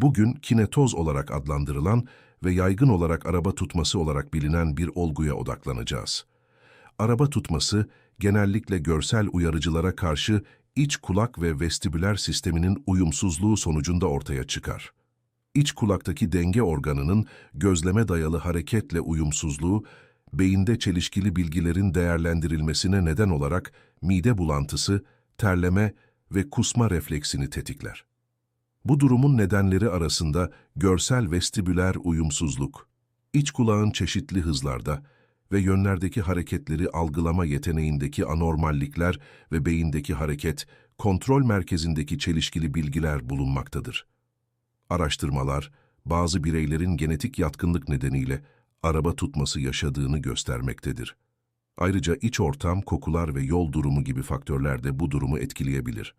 Bugün kinetoz olarak adlandırılan ve yaygın olarak araba tutması olarak bilinen bir olguya odaklanacağız. Araba tutması, genellikle görsel uyarıcılara karşı iç kulak ve vestibüler sisteminin uyumsuzluğu sonucunda ortaya çıkar. İç kulaktaki denge organının gözleme dayalı hareketle uyumsuzluğu, beyinde çelişkili bilgilerin değerlendirilmesine neden olarak mide bulantısı, terleme ve kusma refleksini tetikler. Bu durumun nedenleri arasında görsel vestibüler uyumsuzluk, iç kulağın çeşitli hızlarda ve yönlerdeki hareketleri algılama yeteneğindeki anormallikler ve beyindeki hareket, kontrol merkezindeki çelişkili bilgiler bulunmaktadır. Araştırmalar, bazı bireylerin genetik yatkınlık nedeniyle araba tutması yaşadığını göstermektedir. Ayrıca iç ortam, kokular ve yol durumu gibi faktörler de bu durumu etkileyebilir.